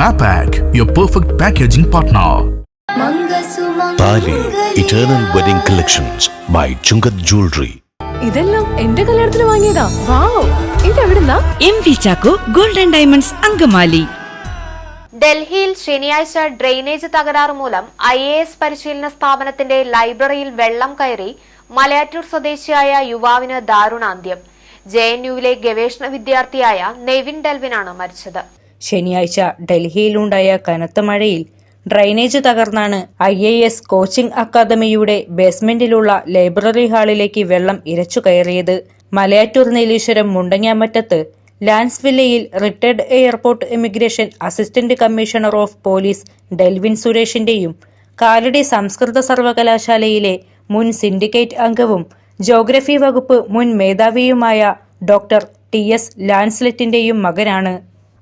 Mapac, your perfect packaging partner. Thali eternal wedding collections by Chungath jewellery ഇതെല്ലാം എന്റെ കല്യാണത്തിന് വാങ്ങിയതാ. Wow. ഇതെവിടുന്നാ? M V Chacko golden diamonds Angamaly. ഡൽഹിയിൽ ശനിയാഴ്ച drainage തകരാറ് മൂലം ഐ എ എസ് പരിശീലന സ്ഥാപനത്തിന്റെ ലൈബ്രറിയിൽ വെള്ളം കയറി മലയാറ്റൂർ സ്വദേശിയായ യുവാവിന് ദാരുണാന്ത്യം. ജെ എൻ യുവിലെ ഗവേഷണ വിദ്യാർത്ഥിയായ നെവിൻ ഡെൽവിനാണ് മരിച്ചത്. ശനിയാഴ്ച ഡൽഹിയിലുണ്ടായ കനത്ത മഴയിൽ ഡ്രൈനേജ് തകർന്നാണ് ഐ എ എസ് കോച്ചിംഗ് അക്കാദമിയുടെ ബേസ്മെന്റിലുള്ള ലൈബ്രറി ഹാളിലേക്ക് വെള്ളം ഇരച്ചു കയറിയത്. മലയാറ്റൂർ നീലീശ്വരം മുണ്ടങ്ങാമറ്റത്ത് Lance വില്ലയിൽ retired airport immigration assistant commissioner of police Delvin സുരേഷിന്റെയും Kalady സംസ്കൃത സർവകലാശാലയിലെ മുൻ സിൻഡിക്കേറ്റ് അംഗവും ജോഗ്രഫി വകുപ്പ് മുൻ മേധാവിയുമായ ഡോക്ടർ ടി എസ് ലാൻസ്ലെറ്റിന്റെയും മകനാണ്.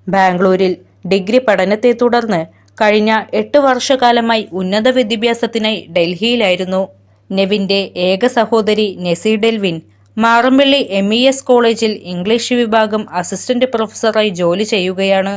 ബാംഗ്ലൂരിൽ ഡിഗ്രി പഠനത്തെ തുടർന്ന് കഴിഞ്ഞ എട്ട് വർഷക്കാലമായി ഉന്നത വിദ്യാഭ്യാസത്തിനായി ഡൽഹിയിലായിരുന്നു. നെവിന്റെ ഏക സഹോദരി Nesy Delvin Marampally M E S കോളേജിൽ ഇംഗ്ലീഷ് വിഭാഗം അസിസ്റ്റന്റ് പ്രൊഫസറായി ജോലി ചെയ്യുകയാണ്.